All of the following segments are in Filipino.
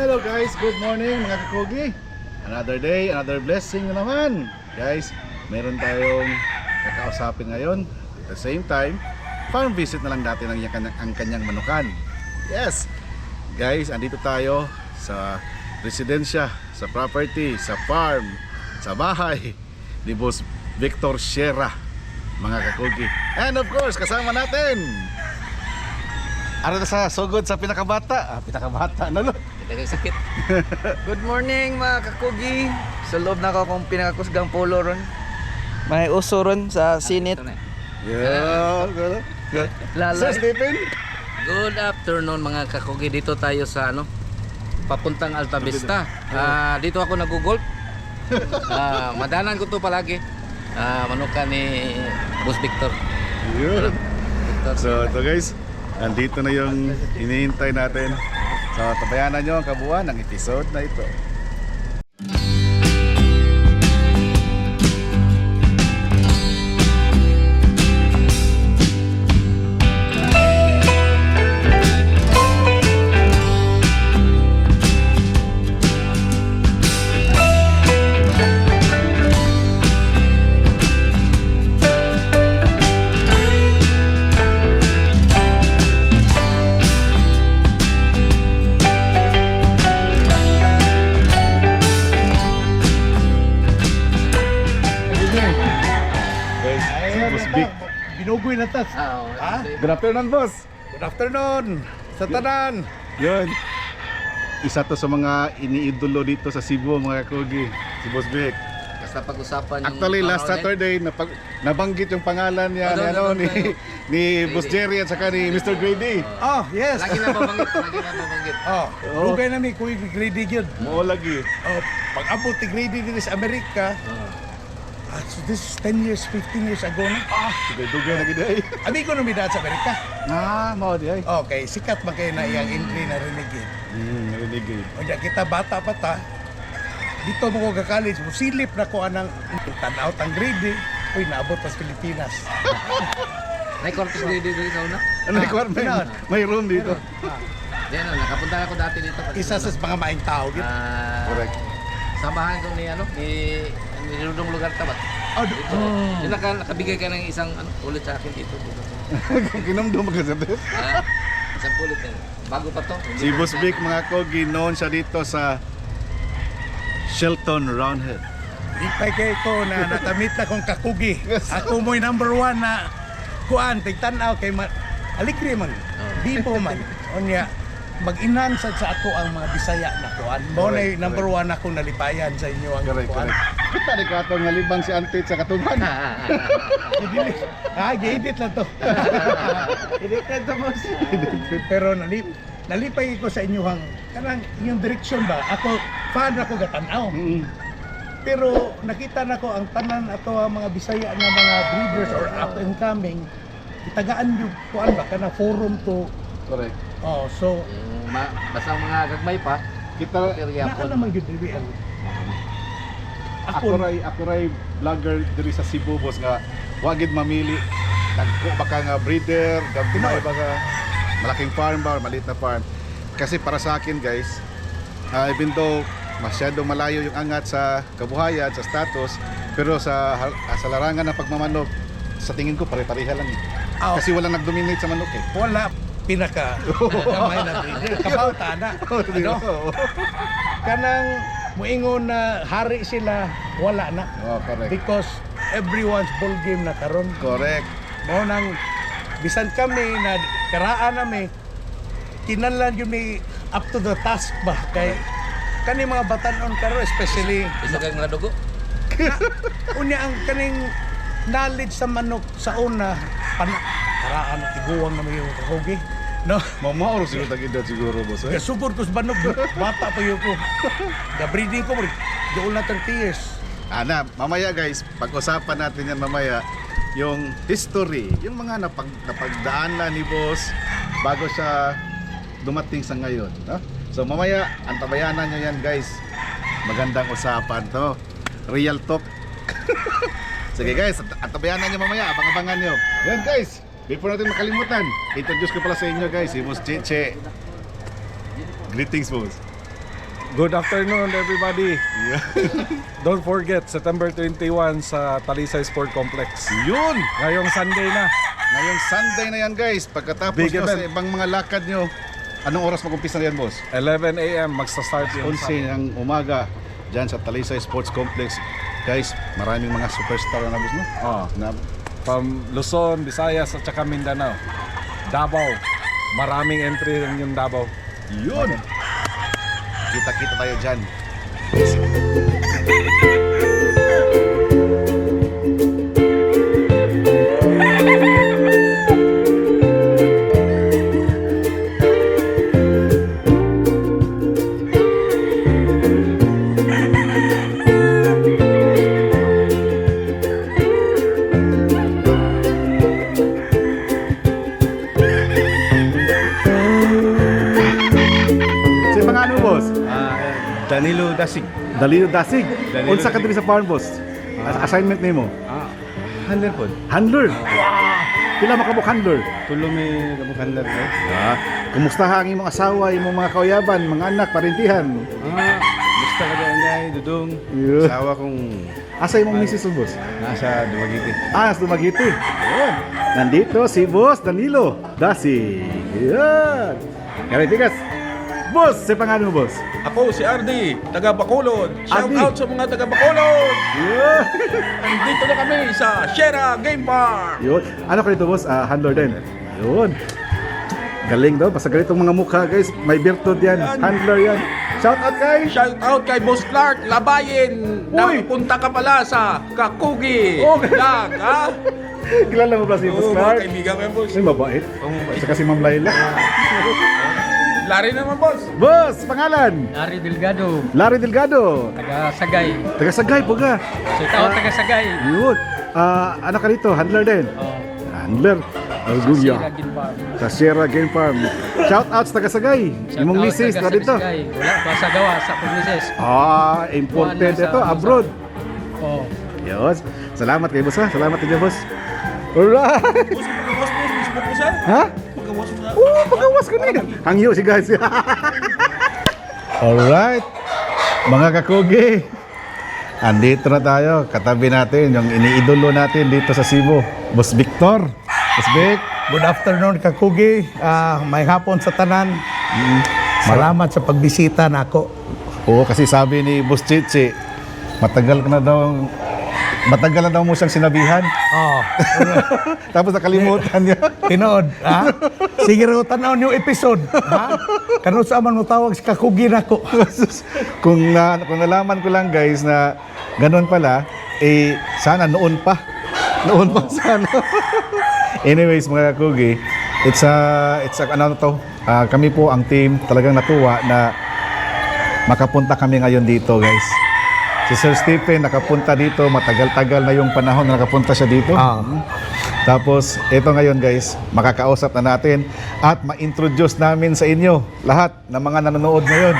Hello guys, good morning mga kakugi Another day, another blessing na naman. Guys, meron tayong kakausapin ngayon. At the same time, farm visit na lang natin ang, ang, ang kanyang manukan. Yes! Guys, andito tayo sa residensya, sa property, sa farm, sa bahay ni Boss Victor Sierra mga kakugi And of course, kasama natin. Ano na sa sugod sa pinakabata? Ah, pinakabata. Na no? Dagang sakit. Good morning mga kakugi. Sa loob na ako kung pinakakusgang polo ron. May uso ron sa sinit. Yeah, good. Lalay. Stephen? Good afternoon mga kakugi. Dito tayo sa ano? Papuntang Alta Vista. Ah, dito ako nag-golf. Ah, madanan ko to palagi. Ah, manuka ni Boss Victor. Yun. Victor. So ito guys, andito na yung hinihintay natin. So tabayanan nyo ang kabuuan ng episode na ito. Afternoon, boss. Good afternoon sa tanan. Yun. Isa to sa mga iniidolo dito sa Cebu, mga kugi. Si Boss Vic. Basta pag-usapan yung Actually, last araw din. Saturday, napag, nabanggit yung pangalan niya Oh, ni, ano, ni, ni Boss Jerry at saka ni Mr. Grady. Oh, yes. Lagi na babanggit, lagi na babanggit. Oh, Oh. dugay na mi kuy grade yun. Mo lagi. Oh, pag abot ti grade din sa Amerika, ah, so this is 10 years, 15 years ago na. Ah, Dugay-dugay na gid ay. abi ko nung sa Amerika. Ah, mao di ay. Okay, sikat man kayo na iyang entry na renegade. Hmm, eh. O diya, kita bata pa ta, dito mo ko ka-college, musilip na ko anang tanaw tang grade. Uy, naabot pa sa Pilipinas. May Corpus Christi dito sa una. Ano requirement? meron. May room dito. Yan, oh, nakapunta ako dati dito. Isa sa mga maing tao. gid. Ah, Correct. Samahan ko ni ano, ni ni Dudong lugar ta ba? Oh, do- oh. Yung naka, nakabigay ka ng isang ano, ulit sa akin dito. dito. Kinamdum ka sa. Ha? Isang ulit na. Bago pa to. Si Boss Vic mga kogi, known siya dito sa Shelton Roundhead. Di pa kay ko na natamit na kong kakugi. Ako mo'y number one na kuan, tigtanaw kay ma alikri man. Di po man. Onya, mag-enhance sa ako ang mga Bisaya na kuan. Mo na Correct, number one akong nalipayan sa inyo ang Correct, kuan. correct. Kita ni kato nga libang si Antit sa katuban. Ah, gi-edit lang to. edit lang to, boss. Pero nalip, nalipay ko sa inyo hang kanang yung direksyon ba? Ako fan ako gatanaw. Mm. Pero nakita na ko ang tanan ato ang mga Bisaya nga mga breeders or up and coming itagaan yung kuan ba kana forum to Correct. oh so Yung ma- basta mga gagmay pa. Kita Pero naa yapon. naman gyud ang ako ako ray ako ray vlogger diri sa Cebu boss nga wa gid mamili. Dagko baka nga breeder, gamay baka malaking farm ba or maliit na farm. Kasi para sa akin guys, ah, even though masyado malayo yung angat sa kabuhayan, sa status, pero sa sa larangan ng pagmamanok, sa tingin ko pare-pareha lang. eh. Ah, Kasi wala nag-dominate sa manok eh. wala pinaka kamay na breeder kabauta na ano? Kanang muingon na hari sila wala na. Oh, correct. because everyone's ball game na karon. Correct. mo nang bisan kami na karaan nami kinahanglan yun may up to the task ba? Kay kani mga batanon karon especially Isa kang mga dugo. unya ang kaning knowledge sa manok sa una pana karaan tiguang na may kahugi no Mamaor siguro tagidad siguro boss. Eh? Kasugod ko sa manok bata pa yun ko the breeding ko doon na 30 years Ana, mamaya guys, pag-usapan natin yan mamaya yung history, yung mga napag, napagdaanan ni boss bago siya dumating sa ngayon. No? So mamaya, antabayanan nyo yan guys. Magandang usapan to. Real talk. Sige guys, antabayanan nyo mamaya. Abang-abangan nyo. Yan guys, before natin makalimutan, introduce ko pala sa inyo guys, si Boss Cheche. Greetings boss. Good afternoon, everybody. Don't forget, September 21 sa Talisay Sport Complex. Yun! Ngayong Sunday na. Ngayong Sunday na yan guys, pagkatapos Big nyo sa ibang mga lakad nyo, anong oras mag-umpisa na yan boss? 11 a.m. magsa-start yung 11 ng umaga dyan sa Talisay Sports Complex. Guys, maraming mga superstar na boss no? Oh, Na, from Luzon, Visayas at saka Mindanao. Davao. Maraming entry rin yung Davao. yun! Kita-kita tayo dyan. Danilo Dasig. Dalino Dasig. Danilo Unsa ka diri sa farm boss? As- Assignment nimo? Ah, handler po. Handler. Pila makabuk handler? Tulo may kabuk handler po. Ah, kumusta ang imong asawa, imong mga kauyaban, mga anak, parintihan? Ah, gusto ka dyan guys, dudong. Yeah. Asawa kong Asa imong misis oh, boss? nasa Duwagiti. Ah, sa Dumaguete. Yun. Nandito si Boss Danilo Dasig. Yan. Kaya tigas. Boss, sa pangalan mo, boss? Ako si Ardi, taga Bacolod. Shout out sa mga taga Bacolod. Yun. Nandito na kami sa Shera Game Farm. Yun. Ano ka dito, boss? Ah, handler din. Yun. Galing daw. Basta ganitong mga mukha, guys. May virtud yan. Handler yan. Shout out kay... Shout out kay Boss Clark Labayin. Uy! punta ka pala sa Kakugi. Oh. Lag, ha? Kilala mo ba si Boss Clark? kaibigan ko yan, boss. Ay, mabait. Saka si Ma'am Laila. Lari naman, boss. Boss, pangalan? Ari Delgado, Larry Delgado. taga Sagay. Taga Sagay po ka. So ikaw taga Sagay. Yun. Ah, ano ka dito? Handler din? Oh, Handler. Argulya. Sa Sierra Game Farm. Shout out sa taga Sagay. Shout Imong out misis na dito. Wala pa sa gawa sa Pugnises. Ah, imported ito, abroad. Oh, Yun. Salamat kay boss ha. Salamat din boss. Alright. Boss, boss, boss, boss, boss, boss, Ha? Pagkawas mo na. Oo, pagawas ko na. Hangyo si guys. Alright. Mga kakugi. andito na tayo. Katabi natin yung iniidolo natin dito sa Cebu. Boss Victor. Boss Vic. Good afternoon, Kakugi. Ah, may hapon sa tanan. Salamat sa pagbisita nako. Oo, kasi sabi ni Boss Chichi, matagal ka na daw, matagal na daw mo siyang sinabihan. Oh, Tapos nakalimutan niya. tinood, ha? Sige raw tanaw niyo episode, ha? Kano sa man mo tawag si Kakugi nako. kung, na, kung nalaman ko lang guys na ganun pala, eh sana noon pa. Noon pa sana. Anyways mga kugi, it's a, it's a, ano to, ah, kami po ang team talagang natuwa na makapunta kami ngayon dito guys. Si Sir Stephen nakapunta dito, matagal-tagal na yung panahon na nakapunta siya dito. Ah. Tapos, ito ngayon guys, makakausap na natin at ma-introduce namin sa inyo lahat ng mga nanonood ngayon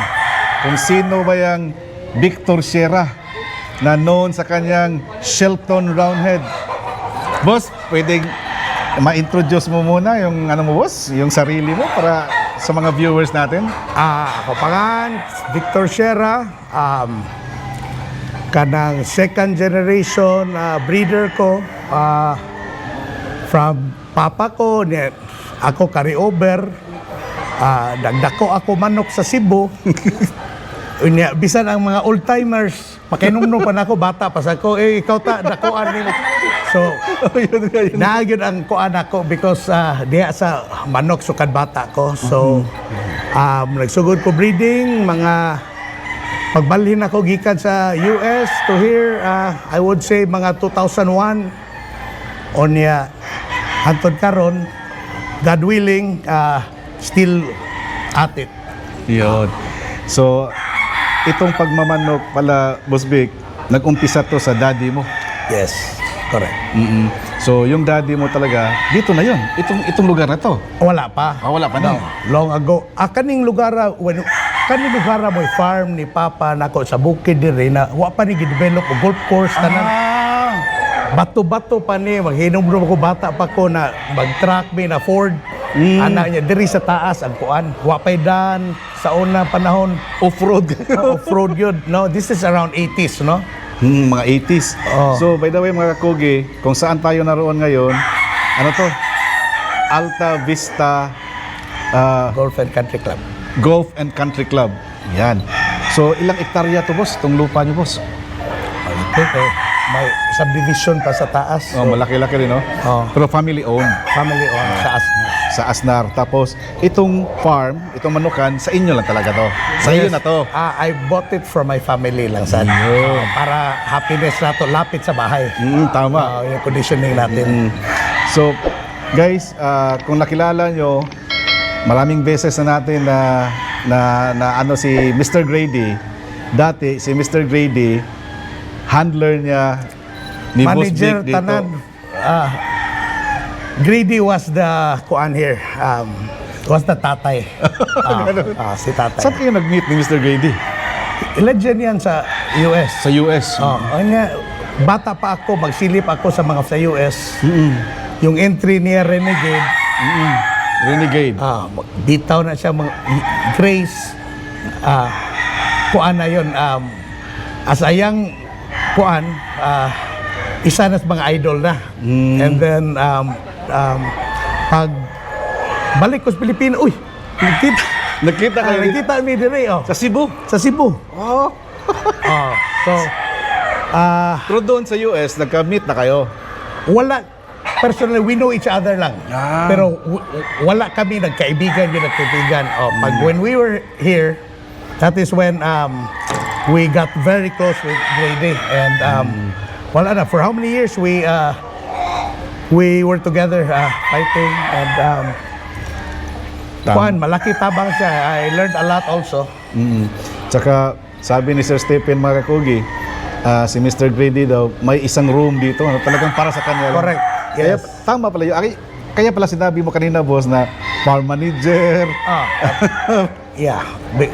kung sino ba yung Victor Sierra na known sa kanyang Shelton Roundhead. Boss, pwedeng ma-introduce mo muna yung ano mo boss, yung sarili mo para sa mga viewers natin. Ah, ako pangan, Victor Sierra, um, kanang second generation ah, breeder ko ah, from papa ko, ni, ako carryover, ah, dagdako ako manok sa Cebu. Unya, bisan ang mga old timers, makinumno pa na ako, bata pa sa ako, eh, ikaw ta, dakoan nila. So, Nagyod ang kuan ako because uh, diha sa manok sukad bata ko. So um, nagsugod ko breeding, mga pagbalhin ako gikan sa US to here, uh, I would say mga 2001 onya hantod karon God willing uh, still at it. Yun. So, itong pagmamanok pala, Boss Vic, nag-umpisa to sa daddy mo. Yes, correct. mm So, yung daddy mo talaga, dito na yun. Itong, itong lugar na to. Wala pa. Ah, wala pa na. Long ago. Ah, kaning lugar, ah, when, kaning lugar mo farm ni Papa nako sa bukid diri na wa pa ni gidevelop og golf course tanan. Ah! Bato-bato pa ni maghinom ko bata pa ko na mag-track me na Ford. Mm. Ana niya diri sa taas ang kuan. Wa pay dan sa una panahon Off-road. uh, off-road yun. No, this is around 80s, no? Hmm, mga 80s. Oh. So, by the way, mga kakugi, kung saan tayo naroon ngayon, ano to? Alta Vista ah, Golf and Country Club. Golf and Country Club. Yan. So, ilang ektarya to, boss? Itong lupa niyo, boss? Ito, eh, may subdivision pa sa taas. Oh, So, malaki-laki rin, no? Oh. Pero family owned. family owned sa Asna. sa Asnar. Tapos, itong farm, itong manukan, sa inyo lang talaga to. Sa iyo na to. Ah, I bought it from my family lang sa Ah, para happiness na to lapit sa bahay. Mm, tama. Ah, yung conditioning natin. Mm. So, guys, ah, kung nakilala nyo, maraming beses na natin na, na, na ano si Mr. Grady. Dati, si Mr. Grady, handler niya ni Boss Manager Vic dito. tanan. Ah, Greedy was the kuan here. Um, was the tatay. Ah, ah, si tatay. Saan kayo nag-meet ni Mr. Grady? Legend yan sa US. Sa US. Oh, kanya, bata pa ako, magsilip ako sa mga sa US. Yung entry niya Renegade, Renegade. ah, bitaw na siya mga Grace. Ah, kuan na yun. Um, as a young kuan, ah, isa na sa mga idol na. And then, um, um, pag balik ko sa Pilipinas, uy, nakita, Nakita ah, kayo dito? nakita mi dire, oh, Sa Cebu. sa Cebu. Oh. Oh, so, ah, Pero doon sa US, nagka-meet na kayo. wala personally we know each other lang Ah. pero wala kami nagkaibigan yun nagkaibigan oh, pag when we were here that is when um, we got very close with Grady and um, wala na for how many years we uh, we were together uh, fighting and um, Tama. Kuan, malaki tabang siya. I learned a lot also. Mm. Tsaka sabi ni Sir Stephen Marakugi, ah, si Mr. Grady daw, may isang room dito, ano, talagang para sa kanya. Correct. Kaya Yes. tama pala yun. Ay, kaya pala sinabi mo kanina, boss, na farm manager. Ah, yeah. Big,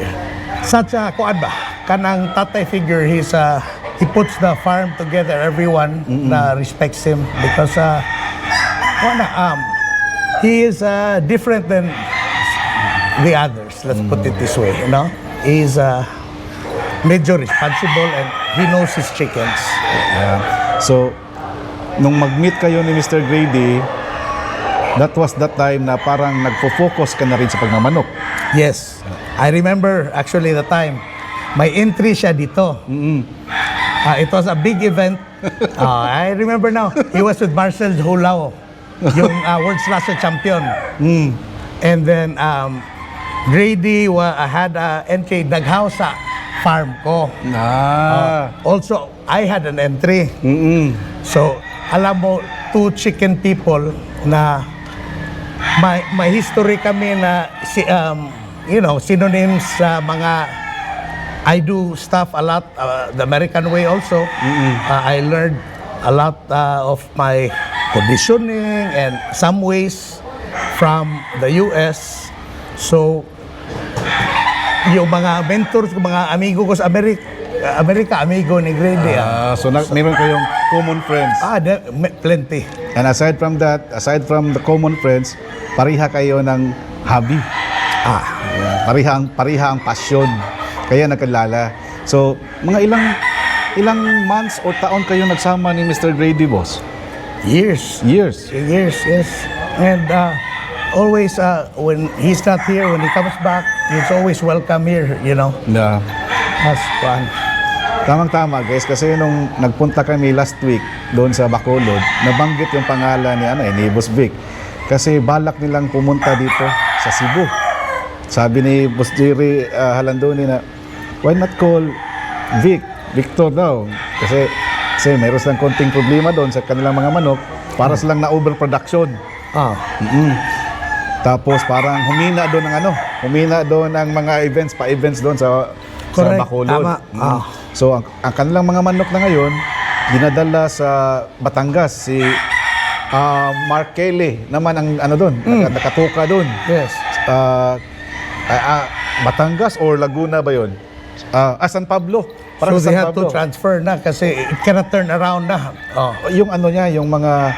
such a kuan ba? Kanang tatay figure, he's uh, he puts the farm together. Everyone na respects him because uh, kuan na, um, he is uh, different than the others. Let's put it this way, you know. He's uh, medyo responsible and he knows his chickens. Yeah. So, nung mag-meet kayo ni Mr. Grady, that was that time na parang nagfo-focus ka na rin sa pagmamanok. Yes. I remember actually the time. May entry siya dito. Ah, it was a big event. Ah, I remember now. He was with Marcel Hulao, yung ah, world's last champion. And then um, Grady wa, had a entry naghouse sa farm ko. Ah. Also, I had an entry. Mm-mm. So, alam mo, two chicken people na may, may history kami na si, um, you know, synonyms sa mga I do stuff a lot uh, the American way also. Uh, I learned a lot uh, of my conditioning and some ways from the US. So, yung mga mentors, mga amigo ko sa Amerika, Amerika, amigo ni Grady. ah. Ah, so na, meron kayong common friends. Ah, de- me- plenty. And aside from that, aside from the common friends, pariha kayo ng hobby. Ah, Yeah. Pariha ang pariha ang passion. Kaya nagkalala. So, mga ilang ilang months o taon kayo nagsama ni Mr. Grady, boss? years. Years. Years, yes. And uh, always, uh, when he's not here, when he comes back, he's always welcome here, you know. Na As fun. Tamang-tama guys kasi nung nagpunta kami last week doon sa Bacolod, nabanggit yung pangalan ni ano eh, ni Boss Vic. Kasi balak nilang pumunta dito sa Cebu. Sabi ni Boss Jerry uh, Halandoni na why not call Vic, Victor daw. Kasi kasi mayroon silang konting problema doon sa kanilang mga manok para silang na overproduction. Ah, Mm-mm. Tapos parang humina doon ng ano, humina doon ng mga events, pa-events doon sa Correct. sa Bacolod. Tama. Mm. Ah. So ang, ang kanilang mga manok na ngayon, dinadala sa Batangas si ah, Mark Kelly naman ang ano doon, naka- nakatuka doon. yes. Ah, ah, ah, Batangas or Laguna ba 'yon? Ah, ah, San Pablo. Parang so San they have Pablo. to transfer na kasi it cannot turn around na. Oh. yung ano niya, yung mga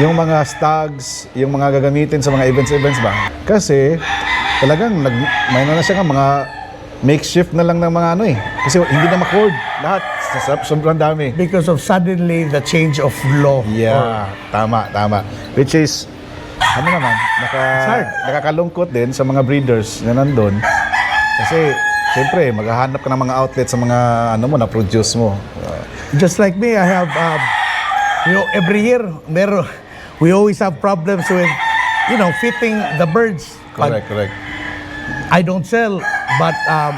yung mga stags, yung mga gagamitin sa mga events-events ba? Kasi talagang nag may na siya nga mga makeshift na lang ng mga ano eh. Kasi hindi na ma-cord lahat. Sobrang dami. Because of suddenly the change of law. Yeah, tama, tama. Which is ano naman, naka, nakakalungkot din sa mga breeders na nandun. Kasi Siyempre, maghahanap ka ng mga outlet sa mga ano mo na produce mo. Uh, Just like me, I have, um, you know, every year, meron, we always have problems with, you know, fitting the birds. Pag correct, correct. I don't sell, but um,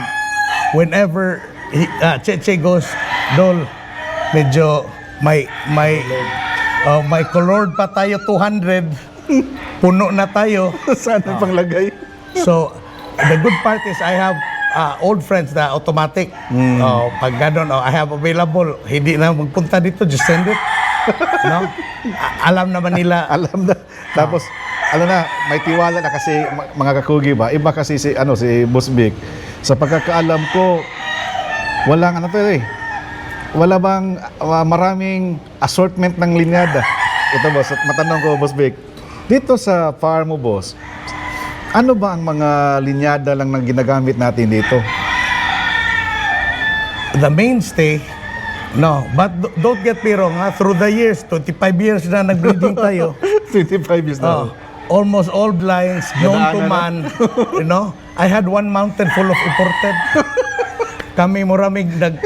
whenever he, uh, Cheche goes, Dol, medyo may may uh, may colored pa tayo 200, puno na tayo. Sana panglagay. So, the good part is I have uh, old friends na automatic. Oh, pag ganun, oh, I have available. Hindi na magpunta dito, just send it. no? A- alam naman nila. alam na. Tapos, ano na, may tiwala na kasi mga kakugi ba? Iba kasi si, ano, si Vic. Sa pagkakaalam ko, walang ano to eh. Wala bang ah, maraming assortment ng linyada? Ito boss, at matanong ko, Boss Vic. Dito sa farm mo, boss, ano ba ang mga linyada lang na ginagamit natin dito? the mainstay, no, but don't get me wrong, ha, through the years, 25 years na nag-breeding tayo, 25 years oh, na. Almost all lines known to man, you know, I had one mountain full of imported. Kami maraming nag,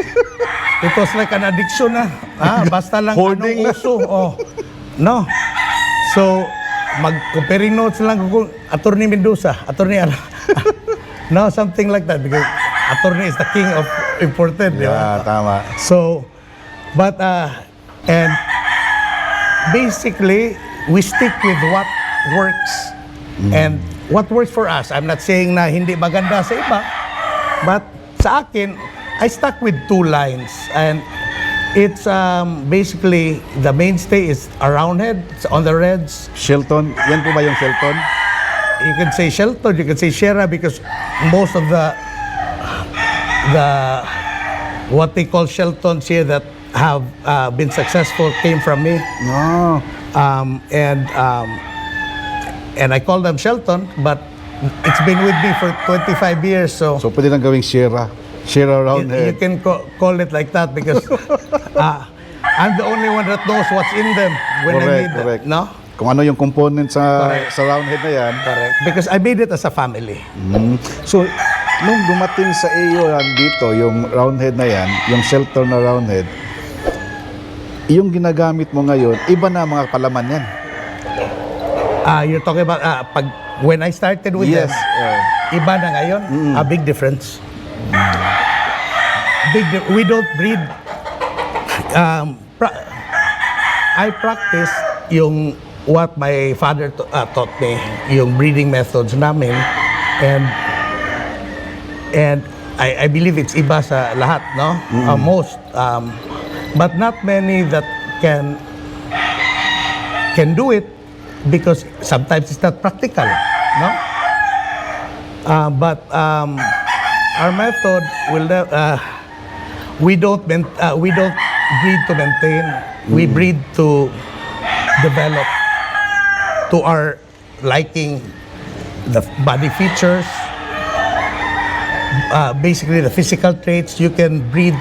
it was like an addiction na, ah, basta lang Hoarding na. anong uso, oh, no. So, mag-comparing notes lang kung Attorney Mendoza, Attorney, ano, no, something like that, because Attorney is the king of imported? Yeah, tama. So, but, uh, and basically, we stick with what works. And what works for us. I'm not saying na hindi maganda sa iba, but sa akin, I stuck with two lines. And it's um, basically, the mainstay is a roundhead it's on the reds. Shelton, yan po ba yung Shelton? You can say Shelton, you can say Shera because most of the the what they call Sheltons here that have uh, been successful came from me. No. Um, and um, and I call them Shelton, but it's been with me for 25 years. So, So, pwede lang gawing Sierra. You, round you head. can ca- call it like that because uh, I'm the only one that knows what's in them when I Correct, made correct. them. No? Kung ano yung component sa sa round head na yan. Correct. Because I made it as a family. Mm. So, nung dumating sa iyo yan dito, yung round head na yan, yung shelter na round head, yung ginagamit mo ngayon, iba na ang mga palaman yan. Ah, you're talking about uh, pag when I started with yes. them, uh, iba na ngayon. A big difference. Big di- we don't breed um pra- I practice yung what my father t- uh, taught me, yung breeding methods namin and and I, I believe it's iba sa lahat, no? Uh, most um, but not many that can can do it because sometimes it's not practical, no? Uh, but um, our method will uh, we don't uh, we don't breed to maintain. We breed to develop to our liking the body features, uh, basically the physical traits. You can breed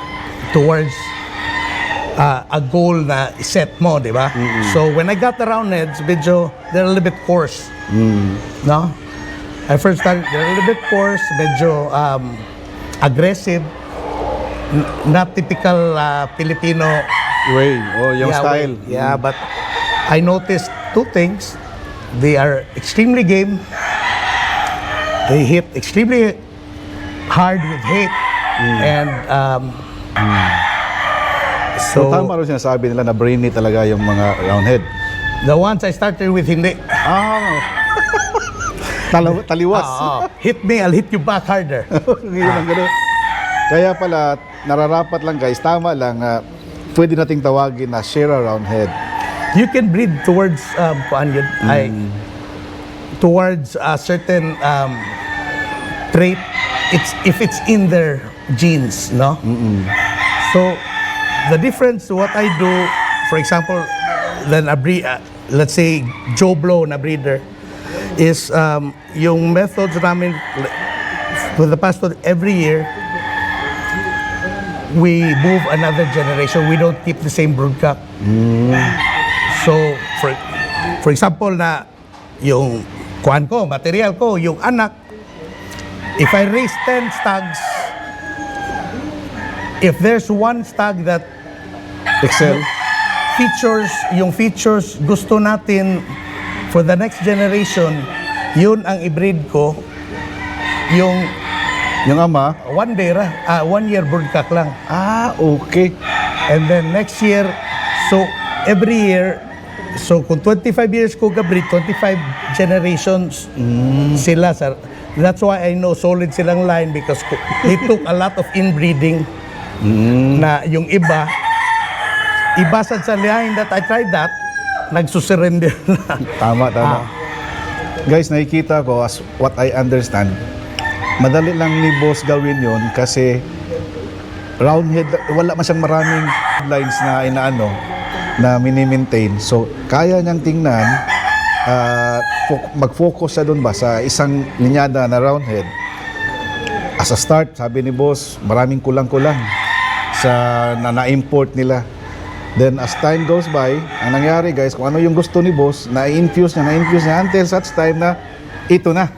towards uh, a goal na set mo, di ba? So when I got the round heads, medyo they're a little bit coarse. No? I first started, they're a little bit coarse, medyo um, aggressive, N- not typical uh, Filipino way, oh, yung yeah, style. way. Yeah, but I noticed two things. They are extremely game. They hit extremely hard with hate. And um, So, so, tama rin sinasabi nila na brainy talaga yung mga round head. the ones I started with hindi. Ah. Talaw, taliwas. Ah, ah. hit me, I'll hit you back harder. Ngayon ang ganun. Kaya pala, nararapat lang guys, tama lang, ah, pwede nating tawagin na share around head. you can breed towards um, kuan yun, ay, towards a certain um, trait it's if it's in their genes no so the difference what i do for example then a breed uh, let's say Joe Blow na breeder is um, yung methods namin for the past every year we move another generation. We don't keep the same broodcock. So, for, for example na yung kuan ko, material ko, yung anak, if I raise 10 stags, if there's one stag that Excel. features, yung features gusto natin for the next generation, yun ang i-breed ko, yung Yung ama, one day, ra, ah, one year broodcock lang. ah, okay. And then next year, so every year, so kung 25 years ko gabri, 25 generations sila sir. That's why I know solid silang line because ko- they took a lot of inbreeding na yung iba, iba sa sa line that I tried that, nagsusurrender na. Tama, tama. Guys, nakikita ko as what I understand, madali lang ni boss gawin yon kasi round head, wala man siyang maraming lines na inaano na mini-maintain. So, kaya niyang tingnan, ah, fo- mag-focus siya doon ba sa isang linyada na round head. As a start, sabi ni boss, maraming kulang-kulang sa na na-import nila. Then as time goes by, ang nangyari guys, kung ano yung gusto ni boss, na-infuse niya, na-infuse niya until such time na ito na.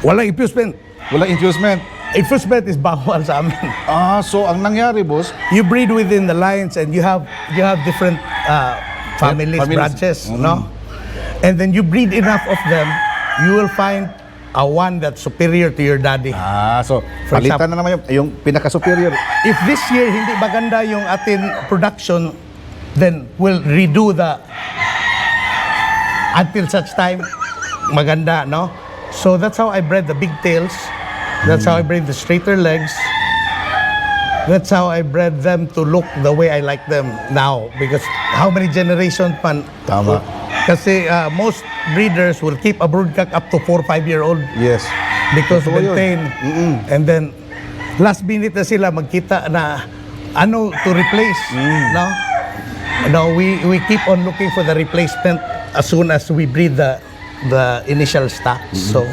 Walang infusement. Wala infusement. Infusement is bawal sa amin. Ah, so ang nangyari boss, you breed within the lines and you have you have different uh, families, families. branches, no? And then you breed enough of them, you will find a one that's superior to your daddy. ah, so For palitan na naman yung, yung pinaka-superior. If this year hindi maganda yung atin production, then we'll redo the until such time maganda, no? So that's how I bred the big tails. That's how I bred the straighter legs. That's how I bred them to look the way I like them now. Because how many generations man? Tama. Kasi uh, most breeders will keep a broodcock up to 4 5 year old Yes. because Totoo maintain. And then last minute na sila magkita na ano to replace, no? No, we we keep on looking for the replacement as soon as we breed the the initial stock. So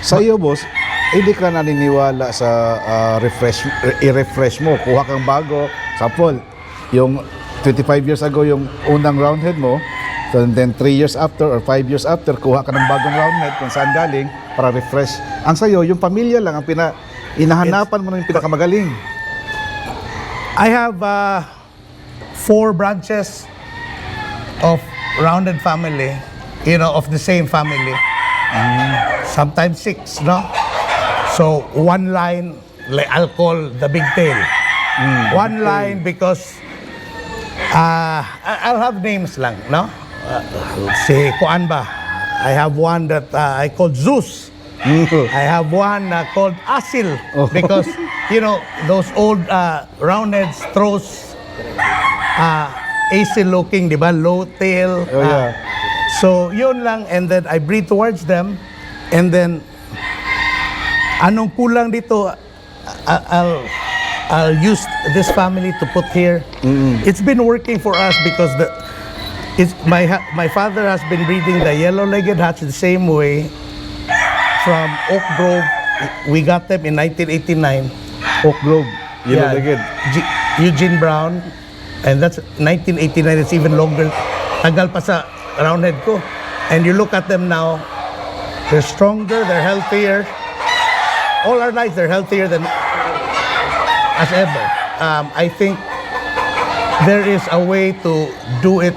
Sa iyo boss, hindi ka naniniwala sa ah, refresh, i-refresh mo. Kuha kang bago. Sample, yung 25 years ago yung unang roundhead mo, so then 3 years after or 5 years after, kuha ka ng bagong roundhead kung saan galing para refresh. Ang sa'yo, yung pamilya lang ang pina, inahanapan mo ng pinakamagaling. I have uh, four branches of rounded family, you know, of the same family. Sometimes six, no? So one line, like I'll call the big tail. One line because uh, I'll have names lang, no? Si Kuan ba? I have one that uh, I called Zeus. I have one uh, called Asil because you know those old uh, roundheads throws uh, Asil looking, di ba? Low tail. Oh, yeah. uh, so yun lang and then I breathe towards them and then anong kulang dito I- I'll I'll use this family to put here. It's been working for us because the it's my my father has been breeding the yellow-legged hats the same way from Oak Grove. We got them in 1989. Oak Grove, yellow Yeah, Eugene Brown. And that's 1989. It's even longer. Tagal pa sa roundhead ko. And you look at them now, they're stronger, they're healthier. All our lives, they're healthier than as ever. Um, I think there is a way to do it